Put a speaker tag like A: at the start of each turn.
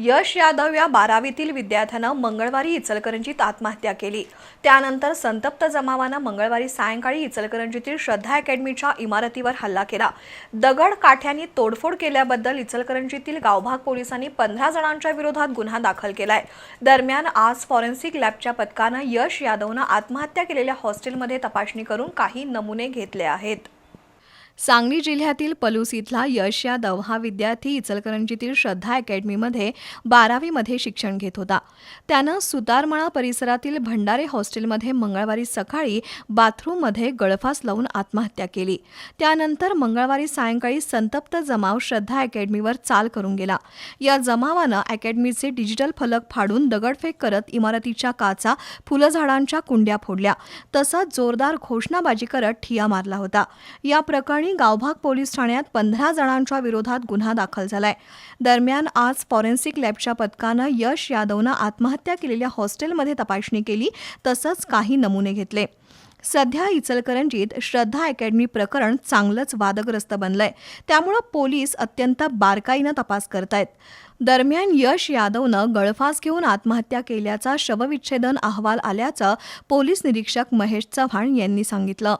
A: यश यादव या बारावीतील विद्यार्थ्यानं मंगळवारी इचलकरंजीत आत्महत्या केली. त्यानंतर संतप्त जमावानं मंगळवारी सायंकाळी इचलकरंजीतील श्रद्धा अकॅडमीच्या इमारतीवर हल्ला केला. दगड काठ्यांनी तोडफोड केल्याबद्दल इचलकरंजीतील गावभाग पोलिसांनी पंधरा जणांच्या विरोधात गुन्हा दाखल केलाय. दरम्यान आज फॉरेन्सिक लॅबच्या पथकानं यश यादवनं आत्महत्या केलेल्या हॉस्टेलमध्ये तपासणी करून काही नमुने घेतले आहेत. सांगली जिल्ह्यातील पलूस इथला यश यादव हा विद्यार्थी इचलकरंजीतील श्रद्धा अकॅडमीमध्ये बारावीमध्ये शिक्षण घेत होता. त्यानं सुतारमळा परिसरातील भंडारे हॉस्टेलमध्ये मंगळवारी सकाळी बाथरूममध्ये गळफास लावून आत्महत्या केली. त्यानंतर मंगळवारी सायंकाळी संतप्त जमाव श्रद्धा अकॅडमीवर चाल करून गेला. या जमावानं अकॅडमीचे डिजिटल फलक फाडून दगडफेक करत इमारतीच्या काचा फुलझाडांच्या कुंड्या फोडल्या. तसंच जोरदार घोषणाबाजी करत ठिया मारला होता. या प्रकरणी गावभाग पोलीस ठाण्यात पंधरा जणांच्या विरोधात गुन्हा दाखल झालाय. दरम्यान आज फॉरेन्सिक लॅबच्या पथकानं यश यादवनं आत्महत्या केलेल्या हॉस्टेलमध्ये तपासणी केली तसंच काही नमुने घेतले. सध्या इचलकरंजीत श्रद्धा अकॅडमी प्रकरण चांगलंच वादग्रस्त बनलंय. त्यामुळं पोलीस अत्यंत बारकाईनं तपास करतायत. दरम्यान यश यादवनं गळफास घेऊन आत्महत्या केल्याचा शवविच्छेदन अहवाल आल्याचं पोलीस निरीक्षक महेश चव्हाण यांनी सांगितलं.